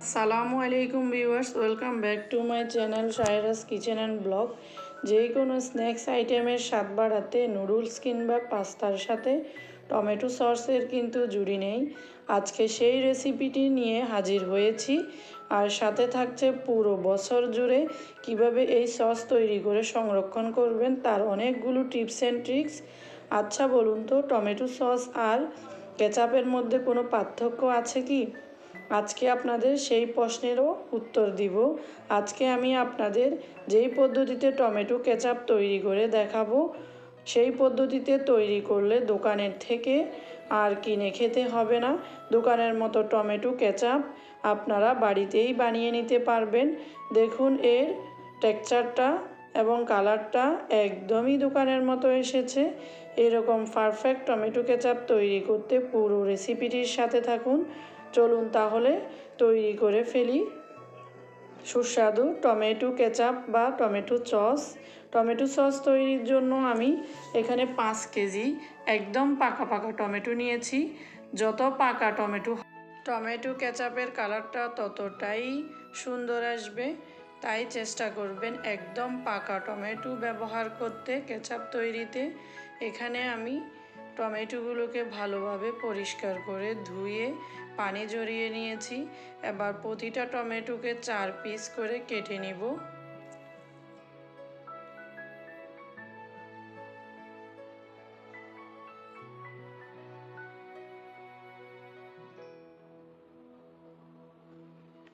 সালামু আলাইকুম viewers, welcome back to my channel Shaira's kitchen and blog. যে কোনো স্ন্যাক্স আইটেমের স্বাদ বাড়াতে নুডলস কিংবা পাস্তার সাথে টমেটো সসের কিন্তু জুড়ি নেই। আজকে সেই রেসিপিটি নিয়ে হাজির হয়েছি। আর সাথে থাকছে পুরো বছর জুড়ে কীভাবে এই সস তৈরি করে সংরক্ষণ করবেন তার অনেকগুলো টিপস অ্যান্ড ট্রিক্স। আচ্ছা বলুন তো, টমেটো সস আর কেচাপের মধ্যে কোনো পার্থক্য আছে কি? আজকে আপনাদের সেই প্রশ্নেরও উত্তর দিব। আজকে আমি আপনাদের যেই পদ্ধতিতে টমেটো কেচাপ তৈরি করে দেখাবো, সেই পদ্ধতিতে তৈরি করলে দোকানের থেকে আর কিনে খেতে হবে না। দোকানের মতো টমেটো কেচাপ আপনারা বাড়িতেই বানিয়ে নিতে পারবেন। দেখুন, এর টেক্সচারটা এবং কালারটা একদমই দোকানের মতো এসেছে। এরকম পারফেক্ট টমেটো কেচাপ তৈরি করতে পুরো রেসিপিটির সাথে থাকুন। চলুন তাহলে তৈরি করে ফেলি। সুস্বাদু টমেটো কেচাপ বা টমেটো সস। টমেটো সস তৈরির জন্য আমি এখানে পাঁচ কেজি একদম পাকা পাকা টমেটো নিয়েছি। যত পাকা টমেটো টমেটো কেচাপের কালারটা ততটাই সুন্দর আসবে। তাই চেষ্টা করবেন একদম পাকা টমেটো ব্যবহার করতে কেচাপ তৈরিতে। এখানে আমি টমেটোগুলোকে ভালোভাবে পরিষ্কার করে ধুয়ে পানি জড়িয়ে নিয়েছি। এবার প্রতিটা টমেটোকে চার পিস করে কেটে নিব।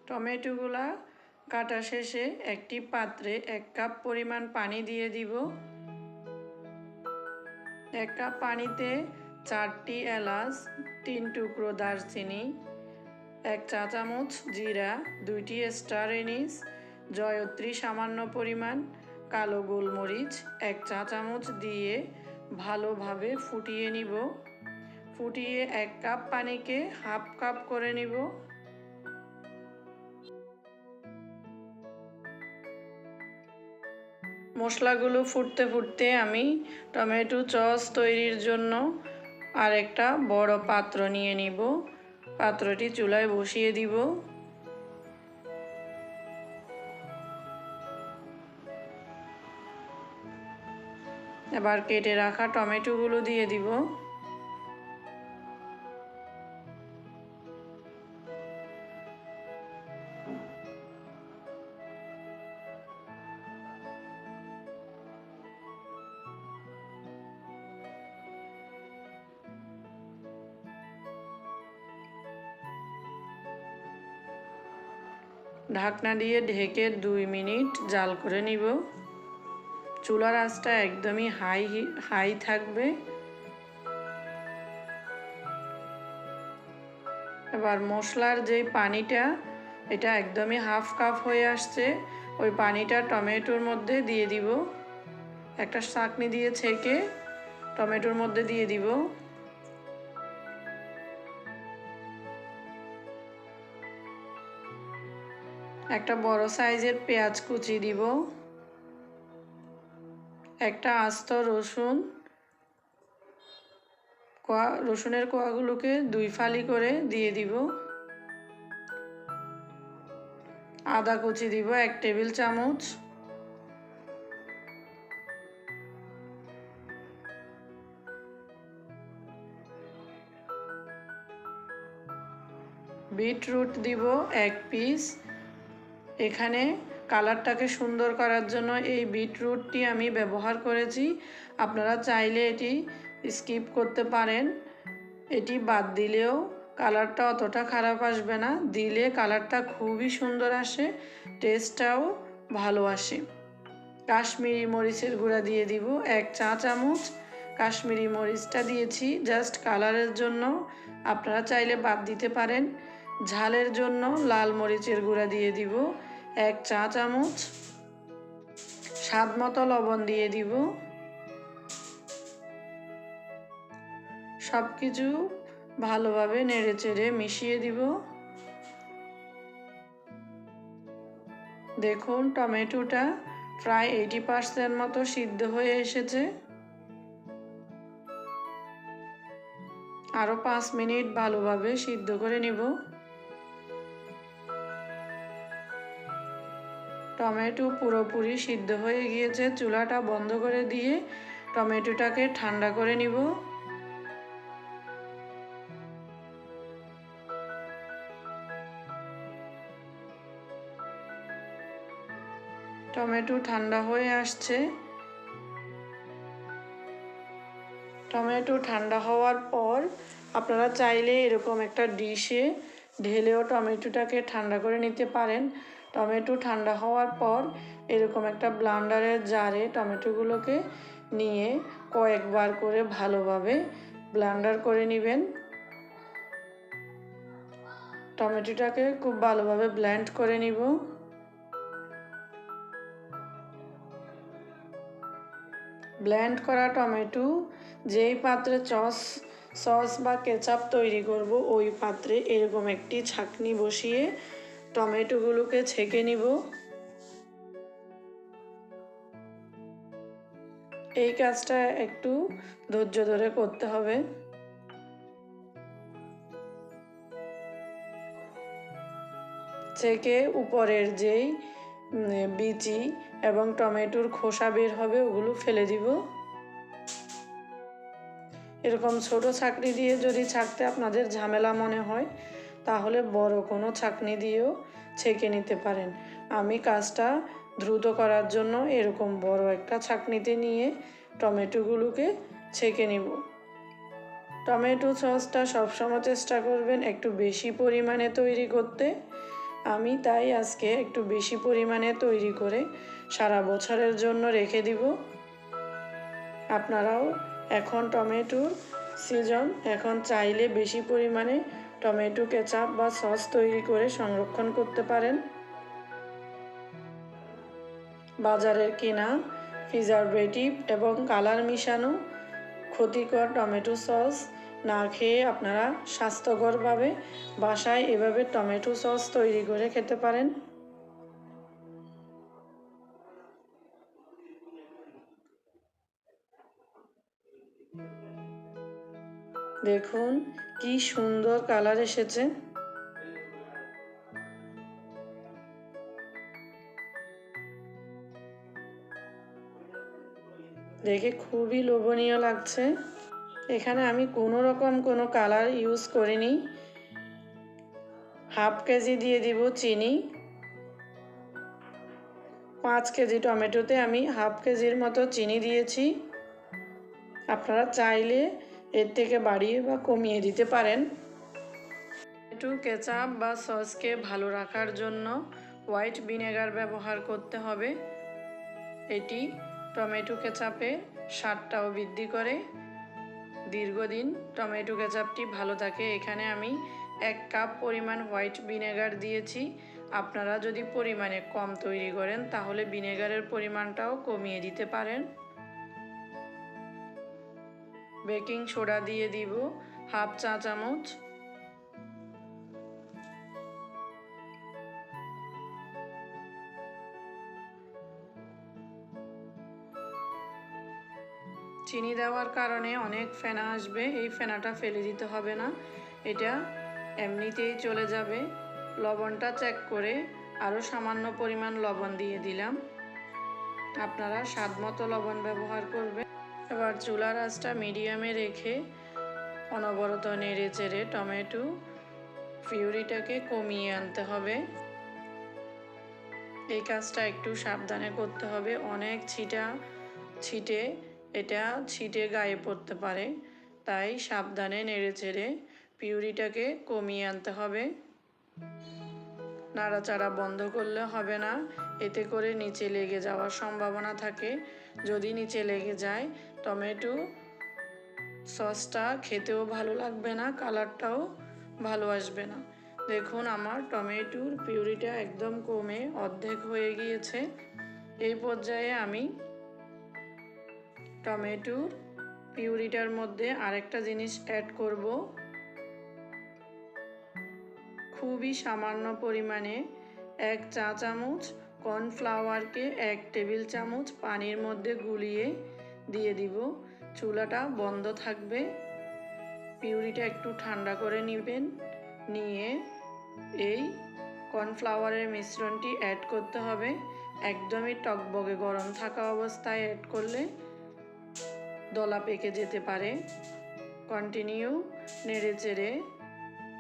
টমেটোগুলা কাটা শেষে একটি পাত্রে এক কাপ পরিমাণ পানি দিয়ে দিব। এক কাপ পানিতে চারটি এলাচ, তিন টুকরো দারচিনি, এক চা চামচ জিরা, দুইটি স্টার এনিস, জয়ত্রী সামান্য পরিমাণ, কালো গোলমরিচ, এক চা চামচ দিয়ে ভালোভাবে ফুটিয়ে নিব। ফুটিয়ে এক কাপ পানিকে হাফ কাপ করে নিব। মশলাগুলো ফুটতে ফুটতে আমি টমেটো চস তৈরির জন্য আর একটা বড় পাত্র নিয়ে নিব। পাত্রটি চুলায় বসিয়ে দিব। এবার কেটে রাখা টমেটোগুলো দিয়ে দিব। ঢাকনা দিয়ে ঢেকে দুই মিনিট জাল করে নিব। চুলার আঁচটা একদমই হাই হাই থাকবে। এবার মশলার যেই পানিটা, এটা একদমই হাফ কাপ হয়ে আসছে, ওই পানিটা টমেটোর মধ্যে দিয়ে দিব। একটা চাকনি দিয়ে ছেঁকে টমেটোর মধ্যে দিয়ে দিব। একটা বড় সাইজের পেঁয়াজ কুচি দিব, একটা আস্ত রসুন, কোয়া, রসুনের কোয়াগুলোকে দুই ফালি করে দিয়ে দিব, আদা কুচি দিব এক টেবিল চামচ, বিটরুট দিব এক পিস এখানে কালারটাকে সুন্দর করার জন্য এই বিটরুটটি আমি ব্যবহার করেছি। আপনারা চাইলে এটি স্কিপ করতে পারেন। এটি বাদ দিলেও কালারটা অতটা খারাপ আসবে না। দিলে কালারটা খুবই সুন্দর আসে, টেস্টটাও ভালো আসে। কাশ্মীরি মরিচের গুঁড়া দিয়ে দিব এক চা চামচ। কাশ্মীরি মরিচটা দিয়েছি জাস্ট কালারের জন্য। আপনারা চাইলে বাদ দিতে পারেন। ঝালের জন্য লাল মরিচের গুঁড়া দিয়ে দিব। এক চা চামচ। স্বাদ মতো লবণ দিয়ে দিব। সব কিছু ভালোভাবে নেড়ে চেড়ে মিশিয়ে দিব। দেখুন, টমেটোটা প্রায় এইটি পার্সেন্ট মতো সিদ্ধ হয়ে এসেছে। আরও পাঁচ মিনিট ভালোভাবে সিদ্ধ করে নিব। টমেটো পুরোপুরি সিদ্ধ হয়ে গিয়েছে। চুলাটা বন্ধ করে দিয়ে টমেটোটাকে ঠান্ডা করে নিব। টমেটো ঠান্ডা হয়ে আসছে। টমেটো ঠান্ডা হওয়ার পর আপনারা চাইলে এরকম একটা ডিশে ঢেলেও টমেটোটাকে ঠান্ডা করে নিতে পারেন। টমেটো ঠান্ডা হওয়ার পর এরকম একটা ব্লান্ডারের জারে টমেটোগুলোকে নিয়ে কয়েকবার করে ভালোভাবে ব্লান্ডার করে নেবেন। টমেটোটাকে খুব ভালোভাবে ব্লেন্ড করে নিব। ব্ল্যান্ড করা টমেটো যেই পাত্রে চস, সস বা কেচাপ তৈরি করব, ওই পাত্রে এরকম একটি ছাকনি বসিয়ে টমেটোগুলোকে ছেঁকে নিব। এই কাজটা একটু ধৈর্য ধরে করতে হবে। ছেঁকে উপরের যেই বিচি এবং টমেটোর খোসা বের হবে, ওগুলো ফেলে দিব। এরকম ছোট ছাকনি দিয়ে যদি ছাকতে আপনাদের ঝামেলা মনে হয় তাহলে বড় কোনো ছাকনি দিয়েও ছেঁকে নিতে পারেন। আমি কাজটা দ্রুত করার জন্য এরকম বড় একটা ছাকনিতে নিয়ে টমেটোগুলোকে ছেঁকে নিব। টমেটো সসটা সবসময় চেষ্টা করবেন একটু বেশি পরিমাণে তৈরি করতে। আমি তাই আজকে একটু বেশি পরিমাণে তৈরি করে সারা বছরের জন্য রেখে দিব। আপনারাও এখন টমেটোর সিজন, এখন চাইলে বেশি পরিমাণে টমেটো কেচাপ বা সস তৈরি করে সংরক্ষণ করতে পারেন। বাজারের কেনা প্রিজারভেটিভ এবং কালার মিশানো ক্ষতিকর টমেটো সস না খেয়ে আপনারা স্বাস্থ্যকরভাবে বাসায় এভাবে টমেটো সস তৈরি করে খেতে পারেন। দেখুন কি সুন্দর কালার এসেছে। দেখে খুবই লোভনীয় লাগছে। এখানে আমি কোনো রকম কোনো কালার ইউজ করিনি। হাফ কেজি দিয়ে দিব চিনি। পাঁচ কেজি টমেটোতে আমি হাফ কেজির মতো চিনি দিয়েছি। আপনারা চাইলে এর থেকে বাড়িয়ে বা কমিয়ে দিতে পারেন। একটু কেচাপ বা সসকে ভালো রাখার জন্য হোয়াইট ভিনেগার ব্যবহার করতে হবে। এটি টমেটো কেচাপে স্বাদটাও বৃদ্ধি করে। দীর্ঘদিন টমেটো কেচাপটি ভালো থাকে, এখানে আমি এক কাপ পরিমাণ হোয়াইট ভিনেগার দিয়েছি। আপনারা যদি পরিমাণে কম তৈরি করেন, তাহলে ভিনেগারের পরিমাণটাও কমিয়ে দিতে পারেন। বেকিং সোডা দিয়ে দিব হাফ চা চামচ। চিনি দেওয়ার কারণে অনেক ফেনা আসবে, এই ফেনাটা ফেলে দিতে হবে না। এটা এমনিতেই চলে যাবে। লবণটা চেক করে আরও সামান্য পরিমাণ লবণ দিয়ে দিলাম। আপনারা স্বাদ মতো লবণ ব্যবহার করবেন। এবার চুলার আঁচটা মিডিয়ামে রেখে অনবরত নেড়ে চেড়ে টমেটো পিউরিটাকে কমিয়ে আনতে হবে। এই কাজটা একটু সাবধানে করতে হবে। অনেক ছিটা ছিটে এটা ছিটে গায়ে পড়তে পারে, তাই সাবধানে নেড়ে চেড়ে পিউরিটাকে কমিয়ে আনতে হবে। নাড়াচাড়া বন্ধ করলে হবে না, এতে করে নিচে লেগে যাওয়ার সম্ভাবনা থাকে। যদি নিচে লেগে যায়, টমেটো সসটা খেতেও ভালো লাগবে না, কালারটাও ভালো আসবে না। দেখুন আমার টমেটোর পিউরিটা একদম কমে অর্ধেক হয়ে গিয়েছে। এই পর্যায়ে আমি টমেটোর পিউরিটার মধ্যে আরেকটা জিনিস অ্যাড করব। খুবই সামান্য পরিমাণে এক চা চামচ কর্নফ্লাওয়ারকে এক টেবিল চামচ পানির মধ্যে গুলিয়ে দিয়ে দিব। চুলাটা বন্ধ থাকবে। পিউরিটা একটু ঠান্ডা করে নেবেন। নিয়ে এই কর্নফ্লাওয়ারের মিশ্রণটি অ্যাড করতে হবে। একদমই টকবগে গরম থাকা অবস্থায় অ্যাড করলে দলা পেকে যেতে পারে। কন্টিনিউ নেড়ে চেড়ে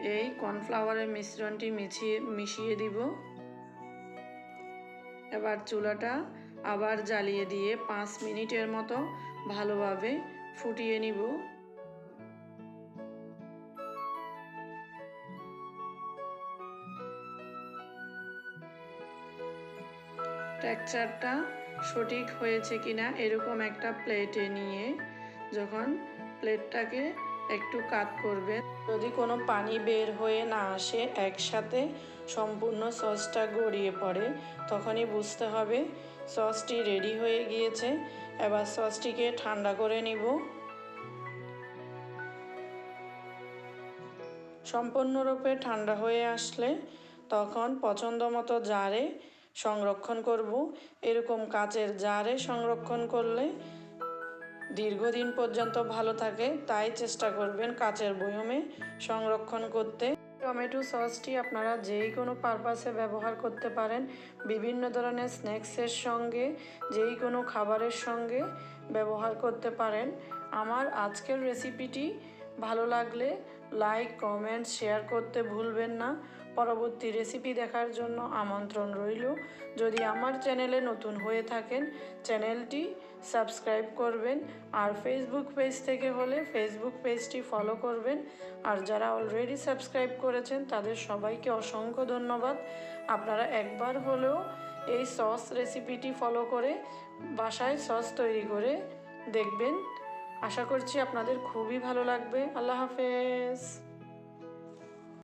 এই কর্নফ্লাওয়ারের মিশ্রণটি মিছিয়ে, মিশিয়ে দিব। এবার চুলাটা আবার জ্বালিয়ে দিয়ে পাঁচ মিনিটের মতো ভালোভাবে ফুটিয়ে নিব। টেক্সচারটা সঠিক হয়েছে কিনা এরকম একটা প্লেটে নিয়ে যখন প্লেটটাকে একটু কাত করবে। যদি কোনো পানি বের হয়ে না আসে, একসাথে সম্পূর্ণ সসটা গড়িয়ে পড়ে, তখনই বুঝতে হবে সসটি রেডি হয়ে গিয়েছে। এবার সসটিকে ঠান্ডা করে নিব। সম্পূর্ণরূপে ঠান্ডা হয়ে আসলে তখন পছন্দ মতো জারে সংরক্ষণ করব। এরকম কাচের জারে সংরক্ষণ করলে দীর্ঘদিন পর্যন্ত ভালো থাকে, তাই চেষ্টা করবেন কাচের বয়মে সংরক্ষণ করতে। টমেটো সসটি আপনারা যেই কোনো পারপাসে ব্যবহার করতে পারেন, বিভিন্ন ধরনের স্ন্যাক্সের সঙ্গে, যেই কোনো খাবারের সঙ্গে ব্যবহার করতে পারেন। আমার আজকের রেসিপিটি ভালো লাগলে লাইক, কমেন্ট, শেয়ার করতে ভুলবেন না। পরবর্তী রেসিপি দেখার জন্য আমন্ত্রণ রইল। যদি আমার চ্যানেলে নতুন হয়ে থাকেন, চ্যানেলটি সাবস্ক্রাইব করবেন আর ফেসবুক পেজ থেকে হলে ফেসবুক পেজটি ফলো করবেন। আর যারা অলরেডি সাবস্ক্রাইব করেছেন, তাদের সবাইকে অসংখ্য ধন্যবাদ। আপনারা একবার হলেও এই সস রেসিপিটি ফলো করে বাসায় সস তৈরি করে দেখবেন। আশা করছি আপনাদের খুবই ভালো লাগবে। আল্লাহ হাফেজ।